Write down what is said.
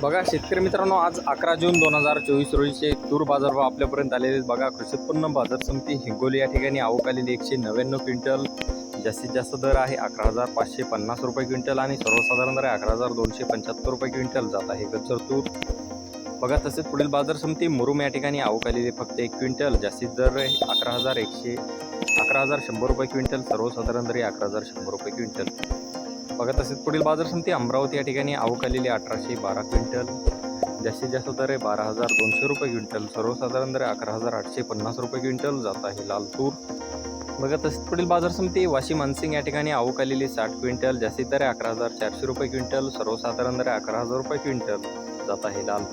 बघा शेतकरी मित्रांनो आज अकरा जून दोन हजार चोवीस रोजीचे तूर बाजारभाव आपल्यापर्यंत आलेले आहेत. बघा कृषी उत्पन्न बाजार समिती हिंगोली या ठिकाणी आवक आलेली एकशे नव्याण्णव क्विंटल जास्तीत जास्त दर आहे अकरा हजार पाचशे पन्नास रुपये क्विंटल आणि सर्वसाधारण दर आहे अकरा हजार दोनशे पंच्याहत्तर रुपये क्विंटल जात आहे. गच्चर तूर. बघा तसेच पुढील बाजार समिती मुरुम या ठिकाणी आवक आलेली फक्त एक क्विंटल जास्तीत दर आहे अकरा हजार एकशे अकरा हजार शंभर रुपये क्विंटल सर्वसाधारण दर आहे अकरा हजार शंभर रुपये क्विंटल. बघा तसेच पुढील बाजार समिती अमरावती या ठिकाणी आवकलेली अठराशे बारा क्विंटल जास्तीत जास्त दर आहे बारा हजार दोनशे रुपये क्विंटल सर्वसाधारण दर अकरा हजार आठशे पन्नास रुपये क्विंटल जात आहे लाल तूर. बघा तसेच पुढील बाजार समिती वाशी मानसिंग या ठिकाणी आवकलेली साठ क्विंटल जास्तीत दर अकरा हजार चारशे रुपये क्विंटल सर्वसाधारण दर अकरा हजार रुपये क्विंटल जात आहे लाल